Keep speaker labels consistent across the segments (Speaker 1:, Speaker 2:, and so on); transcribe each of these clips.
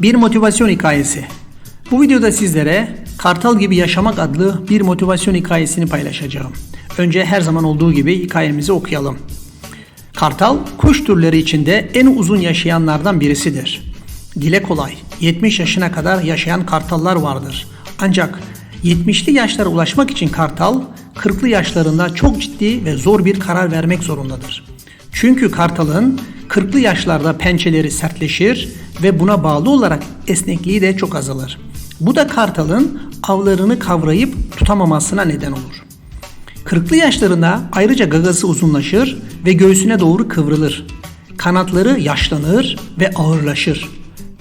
Speaker 1: Bir motivasyon hikayesi. Bu videoda sizlere Kartal gibi yaşamak adlı bir motivasyon hikayesini paylaşacağım. Önce her zaman olduğu gibi hikayemizi okuyalım. Kartal kuş türleri içinde en uzun yaşayanlardan birisidir. Dile kolay 70 yaşına kadar yaşayan kartallar vardır. Ancak 70'li yaşlara ulaşmak için kartal 40'lı yaşlarında çok ciddi ve zor bir karar vermek zorundadır. Çünkü kartalın 40'lı yaşlarda pençeleri sertleşir ve buna bağlı olarak esnekliği de çok azalır. Bu da kartalın avlarını kavrayıp tutamamasına neden olur. Kırklı yaşlarında ayrıca gagası uzunlaşır ve göğsüne doğru kıvrılır. Kanatları yaşlanır ve ağırlaşır.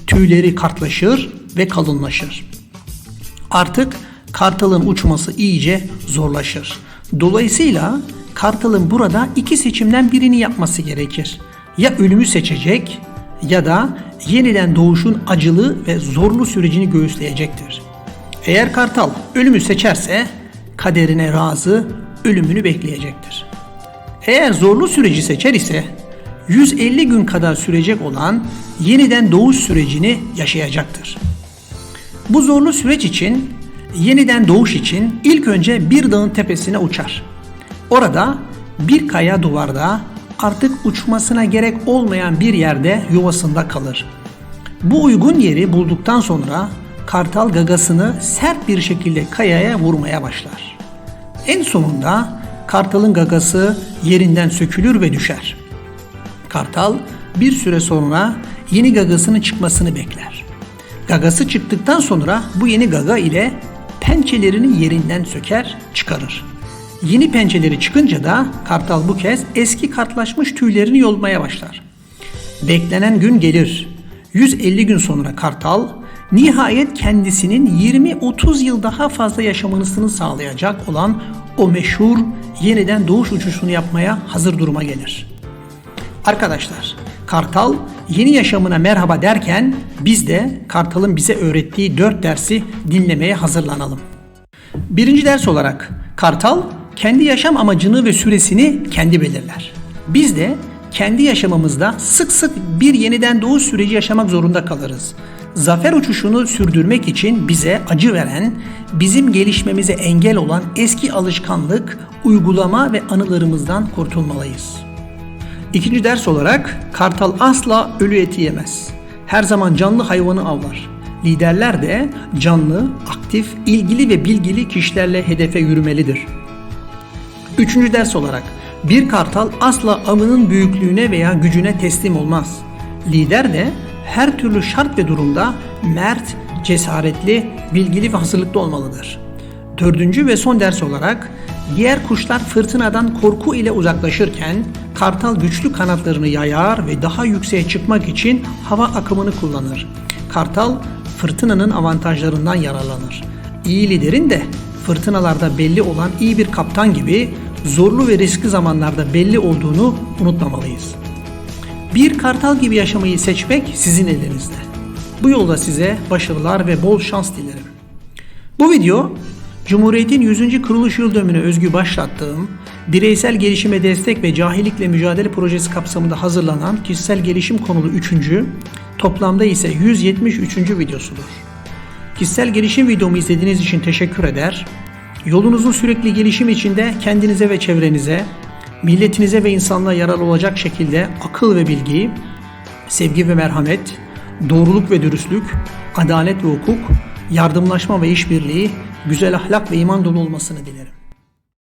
Speaker 1: Tüyleri kartlaşır ve kalınlaşır. Artık kartalın uçması iyice zorlaşır. Dolayısıyla kartalın burada iki seçimden birini yapması gerekir. Ya ölümü seçecek ya da yeniden doğuşun acılı ve zorlu sürecini göğüsleyecektir. Eğer kartal ölümü seçerse kaderine razı ölümünü bekleyecektir. Eğer zorlu süreci seçer ise 150 gün kadar sürecek olan yeniden doğuş sürecini yaşayacaktır. Bu zorlu süreç için, yeniden doğuş için ilk önce bir dağın tepesine uçar. Orada bir kaya duvarda artık uçmasına gerek olmayan bir yerde yuvasında kalır. Bu uygun yeri bulduktan sonra kartal gagasını sert bir şekilde kayaya vurmaya başlar. En sonunda kartalın gagası yerinden sökülür ve düşer. Kartal bir süre sonra yeni gagasının çıkmasını bekler. Gagası çıktıktan sonra bu yeni gaga ile pençelerini yerinden söker, çıkarır. Yeni pençeleri çıkınca da kartal bu kez eski kartlaşmış tüylerini yolmaya başlar. Beklenen gün gelir. 150 gün sonra kartal nihayet kendisinin 20-30 yıl daha fazla yaşamasını sağlayacak olan o meşhur yeniden doğuş uçuşunu yapmaya hazır duruma gelir. Arkadaşlar, Kartal yeni yaşamına merhaba derken biz de Kartal'ın bize öğrettiği dört dersi dinlemeye hazırlanalım. Birinci ders olarak Kartal kendi yaşam amacını ve süresini kendi belirler. Biz de kendi yaşamımızda sık sık bir yeniden doğuş süreci yaşamak zorunda kalırız. Zafer uçuşunu sürdürmek için bize acı veren, bizim gelişmemize engel olan eski alışkanlık, uygulama ve anılarımızdan kurtulmalıyız. İkinci ders olarak kartal asla ölü eti yemez. Her zaman canlı hayvanı avlar. Liderler de canlı, aktif, ilgili ve bilgili kişilerle hedefe yürümelidir. Üçüncü ders olarak bir kartal asla avının büyüklüğüne veya gücüne teslim olmaz. Lider de her türlü şart ve durumda mert, cesaretli, bilgili ve hazırlıklı olmalıdır. Dördüncü ve son ders olarak diğer kuşlar fırtınadan korku ile uzaklaşırken kartal güçlü kanatlarını yayar ve daha yükseğe çıkmak için hava akımını kullanır. Kartal fırtınanın avantajlarından yararlanır. İyi liderin de fırtınalarda belli olan iyi bir kaptan gibi zorlu ve riskli zamanlarda belli olduğunu unutmamalıyız. Bir kartal gibi yaşamayı seçmek sizin elinizde. Bu yolda size başarılar ve bol şans dilerim. Bu video Cumhuriyet'in 100. kuruluş yıl dönümüne özgü başlattığım bireysel gelişime destek ve cahillikle mücadele projesi kapsamında hazırlanan kişisel gelişim konulu 3. toplamda ise 173. videosudur. Kişisel gelişim videomu izlediğiniz için teşekkür eder. Yolunuzun sürekli gelişim içinde kendinize ve çevrenize, milletinize ve insanlığa yararlı olacak şekilde akıl ve bilgi, sevgi ve merhamet, doğruluk ve dürüstlük, adalet ve hukuk, yardımlaşma ve işbirliği, güzel ahlak ve iman dolu olmasını dilerim.